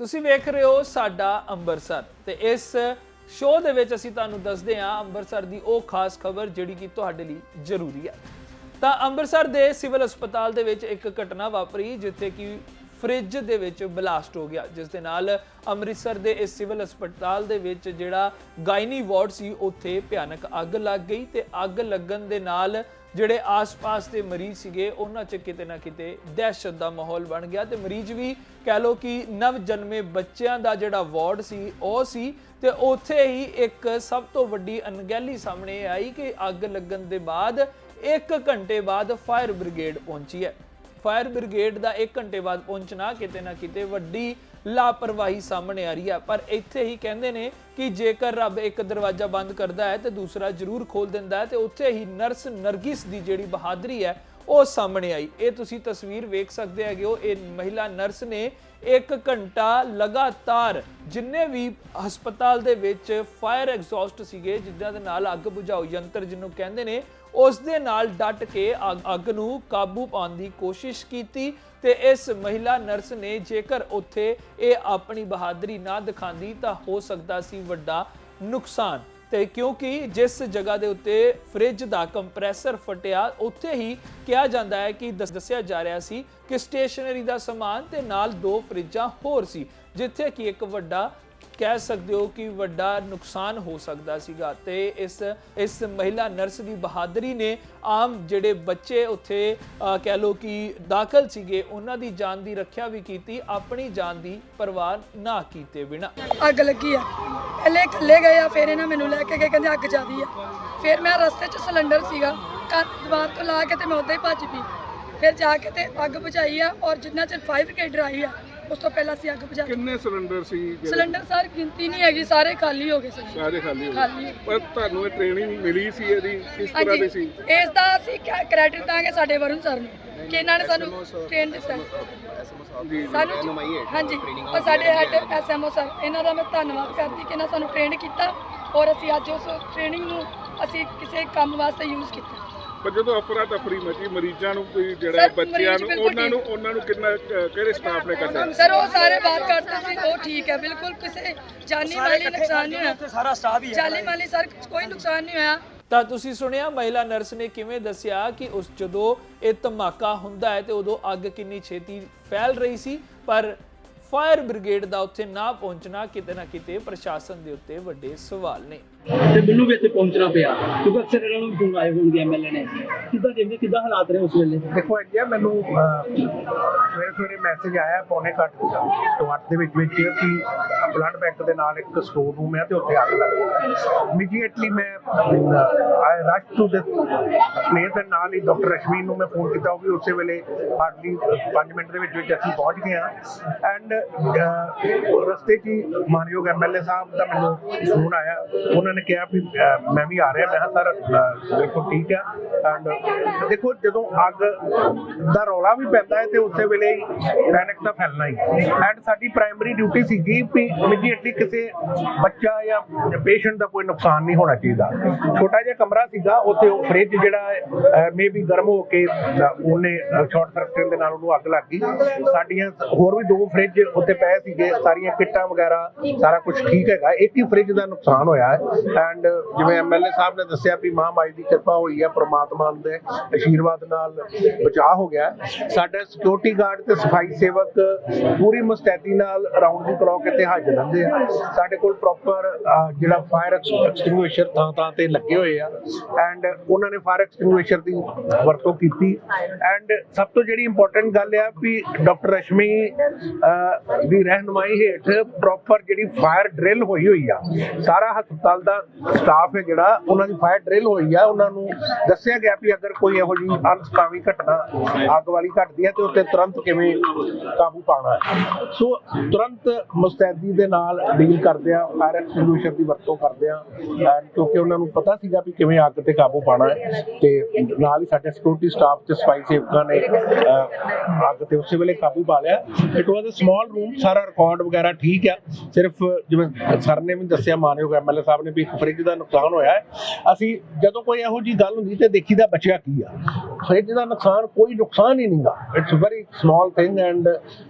ਤੁਸੀਂ ਵੇਖ ਰਹੇ ਹੋ ਸਾਡਾ ਅੰਮ੍ਰਿਤਸਰ ਤੇ ਇਸ ਸ਼ੋਅ ਦੇ ਵਿੱਚ ਅਸੀਂ ਤੁਹਾਨੂੰ ਦੱਸਦੇ ਹਾਂ ਅੰਮ੍ਰਿਤਸਰ ਦੀ ਉਹ ਖਾਸ ਖਬਰ ਜਿਹੜੀ ਕਿ ਤੁਹਾਡੇ ਲਈ ਜ਼ਰੂਰੀ ਹੈ। ਤਾਂ ਅੰਮ੍ਰਿਤਸਰ ਦੇ ਸਿਵਲ ਹਸਪਤਾਲ ਦੇ ਵਿੱਚ ਇੱਕ ਘਟਨਾ ਵਾਪਰੀ ਜਿੱਥੇ ਕਿ ਫ੍ਰਿਜ ਦੇ ਵਿੱਚ ਬਲਾਸਟ ਹੋ ਗਿਆ। ਜਿਸ ਦੇ ਨਾਲ ਅੰਮ੍ਰਿਤਸਰ ਦੇ ਇਸ ਸਿਵਲ ਹਸਪਤਾਲ ਦੇ ਵਿੱਚ ਜਿਹੜਾ ਗਾਇਨੀ ਵਾਰਡ ਸੀ, ਉੱਥੇ ਭਿਆਨਕ ਅੱਗ ਲੱਗ ਗਈ ਤੇ ਅੱਗ ਲੱਗਣ ਦੇ ਨਾਲ ਜਿਹੜੇ ਆਸ-ਪਾਸ ਦੇ ਮਰੀਜ਼ ਸੀਗੇ, ਉਹਨਾਂ 'ਚ ਕਿਤੇ ਨਾ ਕਿਤੇ ਦਹਿਸ਼ਤ ਦਾ ਮਾਹੌਲ ਬਣ ਗਿਆ ਤੇ ਮਰੀਜ਼ ਵੀ ਕਹਿ ਲੋ ਕਿ ਨਵ ਜਨਮੇ ਬੱਚਿਆਂ ਦਾ ਜਿਹੜਾ ਵਾਰਡ ਸੀ, ਉਹ ਸੀ ਤੇ ਉੱਥੇ ਹੀ ਇੱਕ ਸਭ ਤੋਂ ਵੱਡੀ ਅਣਗਹਿਲੀ ਸਾਹਮਣੇ ਆਈ ਕਿ ਅੱਗ ਲੱਗਣ ਦੇ ਬਾਅਦ 1 ਘੰਟੇ ਬਾਅਦ ਫਾਇਰ ਬ੍ਰਿਗੇਡ ਪਹੁੰਚੀ ਹੈ। ਫਾਇਰ ਬ੍ਰਿਗੇਡ ਦਾ 1 ਘੰਟੇ ਬਾਅਦ ਪਹੁੰਚਣਾ ਕਿਤੇ ਨਾ ਕਿਤੇ ਵੱਡੀ ਲਾਪਰਵਾਹੀ ਸਾਹਮਣੇ ਆ ਰਹੀ ਹੈ। ਪਰ ਇੱਥੇ ਹੀ ਕਹਿੰਦੇ ਨੇ ਕਿ ਜੇਕਰ ਰੱਬ ਇੱਕ ਦਰਵਾਜ਼ਾ ਬੰਦ ਕਰਦਾ ਹੈ ਤੇ ਦੂਸਰਾ ਜ਼ਰੂਰ ਖੋਲ ਦਿੰਦਾ ਹੈ ਤੇ ਉੱਥੇ ਹੀ ਨਰਸ ਨਰਗਿਸ ਦੀ ਜਿਹੜੀ ਬਹਾਦਰੀ ਹੈ ਉਹ ਸਾਹਮਣੇ ਆਈ। ਇਹ ਤੁਸੀਂ ਤਸਵੀਰ ਵੇਖ ਸਕਦੇ ਹੈਗੇ ਹੋ, ਇਹ ਮਹਿਲਾ ਨਰਸ ਨੇ 1 ਘੰਟਾ ਲਗਾਤਾਰ ਜਿੰਨੇ ਵੀ ਹਸਪਤਾਲ ਦੇ ਵਿੱਚ ਫਾਇਰ ਐਗਜ਼ੌਸਟ ਸੀਗੇ, ਜਿੱਦਾਂ ਦੇ ਨਾਲ ਅੱਗ ਬੁਝਾਓ ਯੰਤਰ ਜਿਹਨੂੰ ਕਹਿੰਦੇ ਨੇ ਉਸ ਦੇ ਨਾਲ ਡਟ ਕੇ ਅੱਗ- ਨੂੰ ਕਾਬੂ ਪਾਉਣ ਦੀ ਕੋਸ਼ਿਸ਼ ਕੀਤੀ ਤੇ ਇਸ ਮਹਿਲਾ ਨਰਸ ਨੇ ਜੇਕਰ ਉੱਥੇ ਇਹ ਆਪਣੀ ਬਹਾਦਰੀ ਨਾ ਦਿਖਾਉਂਦੀ ਤਾਂ ਹੋ ਸਕਦਾ ਸੀ ਵੱਡਾ ਨੁਕਸਾਨ। ਤੇ ਕਿਉਂਕਿ ਜਿਸ ਜਗ੍ਹਾ ਦੇ ਉੱਤੇ ਫ੍ਰਿਜ ਦਾ ਕੰਪਰੈਸਰ ਫਟਿਆ, ਉੱਥੇ ਹੀ ਕਿਹਾ ਜਾਂਦਾ ਹੈ ਕਿ ਦੱਸਿਆ ਜਾ ਰਿਹਾ ਸੀ ਕਿ ਸਟੇਸ਼ਨਰੀ ਦਾ ਸਮਾਨ ਤੇ ਨਾਲ ਦੋ ਫ੍ਰਿਜਾਂ ਹੋਰ ਸੀ, ਜਿੱਥੇ ਕਿ ਇੱਕ ਵੱਡਾ ਕਹਿ ਸਕਦੇ ਹੋ ਕਿ ਵੱਡਾ ਨੁਕਸਾਨ ਹੋ ਸਕਦਾ ਸੀਗਾ ਤੇ ਇਸ ਇਸ ਮਹਿਲਾ ਨਰਸ ਦੀ ਬਹਾਦਰੀ ਨੇ ਆਮ ਜਿਹੜੇ ਬੱਚੇ ਉੱਥੇ ਕਹਿ ਲੋ ਕਿ ਦਾਖਲ ਸੀਗੇ, ਉਹਨਾਂ ਦੀ ਜਾਨ ਦੀ ਰੱਖਿਆ ਵੀ ਕੀਤੀ, ਆਪਣੀ ਜਾਨ ਦੀ ਪਰਵਾਹ ਨਾ ਕੀਤੇ ਬਿਨਾ। ਅੱਗ ਲੱਗੀ ਆ। ਪਹਿਲੇ ਇਕੱਲੇ ਗਏ ਆ, ਫਿਰ ਇਹਨਾਂ ਮੈਨੂੰ ਲੈ ਕੇ ਗਏ, ਕਹਿੰਦੇ ਅੱਗ ਜ਼ਿਆਦੀ ਆ। ਫਿਰ ਮੈਂ ਰਸਤੇ 'ਚ ਸਿਲੰਡਰ ਸੀਗਾ, ਘਰ ਦੀਵਾਰ ਤੋਂ ਲਾ ਕੇ ਤੇ ਮੈਂ ਉੱਦਾਂ ਹੀ ਭੱਜ ਪਈ। ਫਿਰ ਜਾ ਕੇ ਤੇ ਅੱਗ ਬੁਝਾਈ ਆ, ਔਰ ਜਿੰਨਾ ਚਿਰ ਫਾਇਰ ਬ੍ਰਿਗੇਡ ਆਈ ਆ ਉਸ ਤੋਂ ਪਹਿਲਾਂ ਅਸੀਂ ਅੱਗ ਬੁਝਾ। ਕਿੰਨੇ ਸਿਲੰਡਰ ਸੀ ਜਿਹੜੇ? ਸਿਲੰਡਰ ਸਰ ਗਿਣਤੀ ਨਹੀਂ ਹੈਗੀ ਸਾਰੇ ਖਾਲੀ ਹੋ ਗਏ ਸੀ ਸਾਰੇ ਖਾਲੀ ਹੋ ਖਾਲੀ। ਗਏ ਪਰ ਤੁਹਾਨੂੰ ਇਹ ਟ੍ਰੇਨਿੰਗ ਮਿਲੀ ਸੀ ਇਹਦੀ? ਕਿਸ ਤਰ੍ਹਾਂ ਹਾਂਜੀ ਦੀ ਸੀ? ਇਸ ਦਾ ਅਸੀਂ ਕ੍ਰੈਡਿਟ ਦਾਂਗੇ ਸਾਡੇ ਵਰੁਣ ਸਰ ਨੂੰ ਕਿ ਇਹਨਾਂ ਨੇ ਸਾਨੂੰ ਟ੍ਰੇਨ ਦਿੱਤਾ। ਜੀ ਸਾਨੂੰ ਹਾਂਜੀ ਔਰ ਸਾਡੇ ਹੈਡ ਐਸਐਮਓ ਸਰ ਇਹਨਾਂ ਦਾ ਮੈਂ ਧੰਨਵਾਦ ਕਰਦੀ ਕਿ ਇਹਨਾਂ ਸਾਨੂੰ ਟ੍ਰੇਨ ਕੀਤਾ ਔਰ ਅਸੀਂ ਅੱਜ ਉਸ ਟ੍ਰੇਨਿੰਗ ਨੂੰ ਅਸੀਂ ਕਿਸੇ ਕੰਮ ਵਾਸਤੇ ਯੂਜ਼ ਕੀਤਾ। ਪਰ ਜਦੋਂ ਅਫਰਾ ਤਫਰੀ ਮਚੀ ਮਰੀਜ਼ਾਂ ਨੂੰ ਕੋਈ ਜਿਹੜਾ ਬੱਚਿਆਂ ਮਰੀਜ਼ ਨੂੰ ਬਿਲਕੁਲ ਉਹਨਾਂ ਨੂੰ ਉਹਨਾਂ ਨੂੰ ਕਿੰਨਾ ਅ, ਕਿਹੜੇ ਸਟਾਫ ਨੇ ਕੱਢਿਆ? ਸਰ ਉਹ ਸਾਰੇ ਬਾਤ ਕਰਦੇ ਸੀ ਉਹ ਠੀਕ ਹੈ ਬਿਲਕੁਲ ਕਿਸੇ ਜਾਨੀ ਮਾਲੀ ਨੁਕਸਾਨ ਨਹੀਂ ਹੋਇਆ। ਸਾਰਾ ਸਟਾਫ ਹੀ ਹੈ ਜਾਨੀ ਮਾਲੀ ਸਰ ਕੋਈ ਨੁਕਸਾਨ ਨਹੀਂ ਹੋਇਆ। ਤਾਂ ਤੁਸੀਂ ਸੁਣਿਆ ਮਹਿਲਾ ਨਰਸ ਨੇ ਕਿਵੇਂ ਦੱਸਿਆ ਕਿ ਉਸ ਜਦੋਂ ਇਹ ਧਮਾਕਾ ਹੁੰਦਾ ਹੈ ਤੇ ਉਦੋਂ ਅੱਗ ਕਿੰਨੀ ਛੇਤੀ ਫੈਲ ਰਹੀ ਸੀ ਪਰ ਫਾਇਰ ਬ੍ਰਿਗੇਡ ਦਾ ਉੱਥੇ ਨਾ ਪਹੁੰਚਣਾ ਕਿਤੇ ਨਾ ਕਿਤੇ ਪ੍ਰਸ਼ਾਸਨ ਦੇ ਉੱਤੇ ਵੱਡੇ ਸਵਾਲ ਨੇ। ਤੇ ਮੈਨੂੰ ਵੀ ਇੱਥੇ ਪਹੁੰਚਣਾ ਪਿਆ ਕਿਉਂਕਿ ਅਕਸਰ ਇਹਨਾਂ ਨੂੰ ਫੋਨ ਆਏ ਹੋਣਗੇ ਐਮਐਲਏ ਨੇ। ਕਿੱਦਾਂ ਦੇਖਦੇ ਕਿੱਦਾਂ ਹਾਲਾਤ ਰਹੇ ਉਸ ਵੇਲੇ? ਦੇਖੋ ਇੰਡੀਆ ਮੈਨੂੰ ਸਵੇਰੇ ਸਵੇਰੇ ਮੈਸੇਜ ਆਇਆ ਪੌਣੇ ਘੱਟ ਤੋਂ ਅੱਠ ਦੇ ਵਿੱਚ ਵਿੱਚ ਕਿ ਬਲੱਡ ਬੈਂਕ ਦੇ ਨਾਲ ਇੱਕ ਸਟੋਰ ਰੂਮ ਹੈ ਤੇ ਉੱਥੇ ਅੱਗ ਲੱਗ ਗਈ। ਇਮੀਡੀਏਟਲੀ ਮੈਂ I rush to this place ਦੇ ਨਾਲ ਹੀ ਡਾਕਟਰ ਰਸ਼ਮੀ ਨੂੰ ਮੈਂ ਫੋਨ ਕੀਤਾ ਉਹ ਵੀ ਉਸੇ ਵੇਲੇ ਹਾਰਡਲੀ 5 ਮਿੰਟ ਦੇ ਵਿੱਚ ਵਿੱਚ ਅਸੀਂ ਪਹੁੰਚ ਗਏ ਹਾਂ। ਐਂਡ ਰਸਤੇ 'ਚ ਹੀ ਮਾਨਯੋਗ ਐਮਐਲਏ ਸਾਹਿਬ ਦਾ ਮੈਨੂੰ ਫੋਨ ਆਇਆ। ਉਹਨਾਂ ਨੇ ਕਿਹਾ ਵੀ ਅਹ, ਮੈਂ ਵੀ ਆ ਰਿਹਾ। ਮੈਂ ਕਿਹਾ ਸਰ ਬਿਲਕੁਲ ਠੀਕ ਆ। ਐਂਡ ਦੇਖੋ ਜਦੋਂ ਅੱਗ ਦਾ ਰੌਲਾ ਵੀ ਪੈਂਦਾ ਹੈ ਤੇ ਉਸੇ ਵੇਲੇ ਪੈਨਿਕ ਤਾਂ ਫੈਲਣਾ ਹੀ। ਐਂਡ ਸਾਡੀ ਪ੍ਰਾਇਮਰੀ ਡਿਊਟੀ ਸੀਗੀ ਵੀ ਇਮੀਡੀਏਟਲੀ ਕਿਸੇ ਬੱਚਾ ਜਾਂ ਪੇਸ਼ੈਂਟ ਦਾ ਕੋਈ ਨੁਕਸਾਨ ਨਹੀਂ ਹੋਣਾ ਚਾਹੀਦਾ। ਛੋਟਾ ਜਿਹਾ ਕਮਰਾ ਸੀਗਾ ਉੱਥੇ ਉਹ ਫ੍ਰਿਜ ਜਿਹੜਾ ਮੇਬੀ ਗਰਮ ਹੋ ਕੇ ਅਹ, ਉਹਨੇ ਸ਼ਾਰਟ ਸਰਕਟ ਦੇ ਨਾਲ ਉਹਨੂੰ ਅੱਗ ਲੱਗ ਗਈ। ਸਾਡੀਆਂ ਹੋਰ ਵੀ ਦੋ ਫ੍ਰਿਜ ਉੱਥੇ ਪਏ ਸੀਗੇ, ਸਾਰੀਆਂ ਕਿੱਟਾਂ ਵਗੈਰਾ, ਸਾਰਾ ਕੁਝ ਠੀਕ ਹੈਗਾ। ਇੱਕ ਹੀ ਫ੍ਰਿਜ ਦਾ ਨੁਕਸਾਨ ਹੋਇਆ ਹੈ। ਐਂਡ ਜਿਵੇਂ ਐਮਐਲਏ ਸਾਹਿਬ ਨੇ ਦੱਸਿਆ ਵੀ ਮਹਾਮਾਈ ਦੀ ਕਿਰਪਾ ਹੋਈ ਹੈ, ਪ੍ਰਮਾਤਮਾ ਦੇ ਆਸ਼ੀਰਵਾਦ ਨਾਲ ਬਚਾਅ ਹੋ ਗਿਆ ਸਾਡਾ ਸਿਕਿਉਰਿਟੀ ਗਾਰਡ ਤੇ ਸਫ਼ਾਈ ਸੇਵਕ ਪੂਰੀ ਮੁਸਤੈਦੀ ਨਾਲ ਅਰਾਊਂਡ ਦੀ ਕਲੌਕ ਇੱਥੇ ਹਾਜ਼ਰ ਰਹਿੰਦੇ ਆ। ਸਾਡੇ ਕੋਲ ਪ੍ਰੋਪਰ ਜਿਹੜਾ ਫਾਇਰ ਐਕਸਟਿੰਗੁਇਸ਼ਰ ਥਾਂ ਥਾਂ ਤੇ ਲੱਗੇ ਹੋਏ ਆ। ਐਂਡ ਉਹਨਾਂ ਨੇ ਫਾਇਰ ਐਕਸਟਿੰਗੁਇਸ਼ਰ ਦੀ ਵਰਤੋਂ ਕੀਤੀ। ਐਂਡ ਸਭ ਤੋਂ ਜਿਹੜੀ ਇੰਪੋਰਟੈਂਟ ਗੱਲ ਆ ਵੀ ਡਾਕਟਰ ਰਸ਼ਮੀ ਦੀ ਰਹਿਨਮਾਈ ਹੇਠ ਪ੍ਰੋਪਰ ਜਿਹੜੀ ਫਾਇਰ ਡਰਿਲ ਹੋਈ ਹੋਈ ਆ। ਸਾਰਾ ਹਸਪਤਾਲ ਦਾ ਸਟਾਫ ਹੈ ਜਿਹੜਾ, ਉਹਨਾਂ ਦੀ ਫਾਇਰ ਡਰਿਲ ਹੋਈ ਆ। ਉਹਨਾਂ ਨੂੰ ਦੱਸਿਆ ਗਿਆ ਵੀ ਅਗਰ ਕੋਈ ਇਹੋ ਜਿਹੀ ਅਨਸਕਾਮੀ ਘਟਨਾ ਅੱਗ ਵਾਲੀ ਘਟਦੀ ਹੈ ਤੇ ਉੱਤੇ ਤੁਰੰਤ ਕਿਵੇਂ ਕਾਬੂ ਪਾਣਾ ਹੈ। ਸੋ ਤੁਰੰਤ ਮੁਸਤੈਦੀ ਦੇ ਨਾਲ ਡੀਲ ਕਰਦੇ ਆ ਫਾਇਰ ਐਕਸਟਿੰਗੁਇਸ਼ਰ ਦੀ ਵਰਤੋਂ ਕਰਦੇ ਆ। ਕਿਉਂਕਿ ਉਹਨਾਂ ਨੂੰ ਪਤਾ ਸੀਗਾ ਵੀ ਕਿਵੇਂ ਅੱਗ ਤੇ ਕਾਬੂ ਪਾਣਾ ਹੈ ਤੇ ਨਾਲ ਹੀ ਸਾਡੇ ਸਿਕਿਉਰਿਟੀ ਸਟਾਫ ਤੇ ਸਫ਼ਾਈ ਸੇਵਕਾਂ ਨੇ ਅੱਗ ਤੇ ਉਸੇ ਵੇਲੇ ਕਾਬੂ ਪਾ ਲਿਆ। ਇਟ ਵਾਸ ਅ ਸਮਾਲ ਸਾਰਾ ਰਿਕਾਰਡ ਵਗੈਰਾ ਠੀਕ ਆ। ਸਿਰਫ ਜਿਵੇਂ ਸਰ ਨੇ ਵੀ ਦੱਸਿਆ ਮਾਨਯੋਗ ਐਮਐਲਏ ਸਾਹਿਬ ਨੇ ਵੀ ਇੱਕ ਫ੍ਰਿਜ ਦਾ ਨੁਕਸਾਨ ਹੋਇਆ ਹੈ। ਅਸੀਂ ਜਦੋਂ ਕੋਈ ਇਹੋ ਜੀ ਗੱਲ ਹੁੰਦੀ ਤੇ ਦੇਖੀਦਾ ਬਚਿਆ ਕੀ ਆ। ਫ੍ਰਿਜ ਦਾ ਨੁਕਸਾਨ ਕੋਈ ਨੁਕਸਾਨ ਹੀ ਨਹੀਂਗਾ it's very small thing and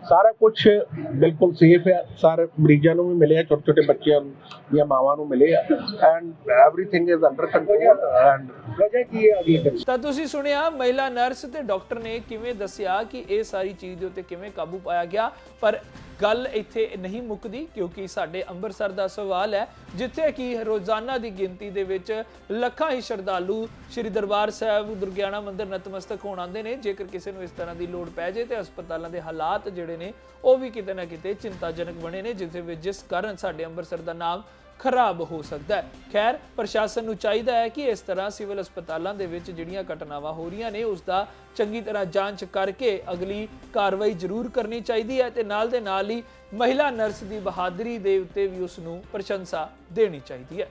ਸਾਰਾ ਕੁਝ ਬਿਲਕੁਲ ਸੇਫ ਹੈ ਸਾਰੇ ਮਰੀਜ਼ਾਂ ਨੂੰ ਵੀ ਮਿਲਿਆ ਛੋਟੇ ਛੋਟੇ ਬੱਚਿਆਂ ਨੂੰ ਜਾਂ ਮਾਵਾਂ ਨੂੰ ਮਿਲੇ ਆ। And everything is under control and ਵਜ੍ਹਾ ਕੀ ਹੈ ਅਗਲੀ ਤਾਂ ਤੁਸੀਂ ਸੁਣਿਆ, ਮਹਿਲਾ ਨਰਸ ਤੇ ਡਾਕਟਰ ਨੇ ਕਿਵੇਂ ਦੱਸਿਆ ਕਿ ਇਹ ਸਾਰੀ ਚੀਜ਼ ਦੇ ਉੱਤੇ ਕਿਵੇਂ ਕਾਬੂ ਪਾਇਆ ਗਿਆ, ਪਰ ਗੱਲ ਇੱਥੇ ਨਹੀਂ ਮੁੱਕਦੀ ਕਿਉਂਕਿ ਸਾਡੇ ਅੰਮ੍ਰਿਤਸਰ ਦਾ ਸਵਾਲ ਹੈ, ਜਿੱਥੇ ਕਿ ਰੋਜ਼ਾਨਾ ਦੀ ਗਿਣਤੀ ਦੇ ਵਿੱਚ ਲੱਖਾਂ ਹੀ ਸ਼ਰਧਾਲੂ ਸ੍ਰੀ ਦਰਬਾਰ ਸਾਹਿਬ, ਦੁਰਗਿਆਣਾ ਮੰਦਿਰ ਨਤਮਸਤਕ ਹੋਣ ਆਉਂਦੇ ਨੇ। ਜੇਕਰ ਕਿਸੇ ਨੂੰ ਇਸ ਤਰ੍ਹਾਂ ਦੀ ਲੋੜ ਪੈ ਜੇ ਤੇ ਹਸਪਤਾਲਾਂ ਦੇ ਹਾਲਾਤ ਜਿਹੜੇ ਨੇ, ਉਹ ਵੀ ਕਿਤੇ ਨਾ ਕਿਤੇ ਚਿੰਤਾਜਨਕ ਬਣੇ ਨੇ ਜਿਸ ਵਿੱਚ ਜਿਸ ਕਾਰਨ ਸਾਡੇ ਅੰਮ੍ਰਿਤਸਰ ਦਾ ਨਾਮ ਖਰਾਬ ਹੋ ਸਕਦਾ ਹੈ। ਖੈਰ, ਪ੍ਰਸ਼ਾਸਨ ਨੂੰ ਚਾਹੀਦਾ ਹੈ ਕਿ ਇਸ ਤਰ੍ਹਾਂ ਸਿਵਲ ਹਸਪਤਾਲਾਂ ਦੇ ਵਿੱਚ ਜਿਹੜੀਆਂ ਘਟਨਾਵਾਂ ਹੋ ਰਹੀਆਂ ਨੇ ਉਸ ਦਾ ਚੰਗੀ ਤਰ੍ਹਾਂ ਜਾਂਚ ਕਰਕੇ ਅਗਲੀ ਕਾਰਵਾਈ ਜ਼ਰੂਰ ਕਰਨੀ ਚਾਹੀਦੀ ਹੈ ਤੇ ਨਾਲ ਦੇ ਨਾਲ ਹੀ ਮਹਿਲਾ ਨਰਸ ਦੀ ਬਹਾਦਰੀ ਦੇ ਉੱਤੇ ਵੀ ਉਸ ਨੂੰ ਪ੍ਰਸ਼ੰਸਾ ਦੇਣੀ ਚਾਹੀਦੀ ਹੈ।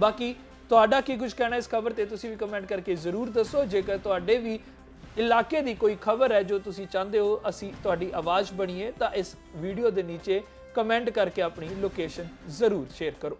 ਬਾਕੀ ਤੁਹਾਡਾ ਕੀ ਕੁਝ ਕਹਿਣਾ ਇਸ ਖਬਰ ਤੇ, ਤੁਸੀਂ ਵੀ ਕਮੈਂਟ ਕਰਕੇ ਜ਼ਰੂਰ ਦੱਸੋ। ਜੇਕਰ ਤੁਹਾਡੇ ਵੀ ਇਲਾਕੇ ਦੀ ਕੋਈ ਖਬਰ ਹੈ ਜੋ ਤੁਸੀਂ ਚਾਹੁੰਦੇ ਹੋ, ਅਸੀਂ ਤੁਹਾਡੀ ਆਵਾਜ਼ ਬਣੀਏ ਤਾਂ ਇਸ ਵੀਡੀਓ ਦੇ ਨੀਚੇ ਕਮੈਂਟ ਕਰਕੇ ਆਪਣੀ ਲੋਕੇਸ਼ਨ ਜ਼ਰੂਰ ਸ਼ੇਅਰ ਕਰੋ।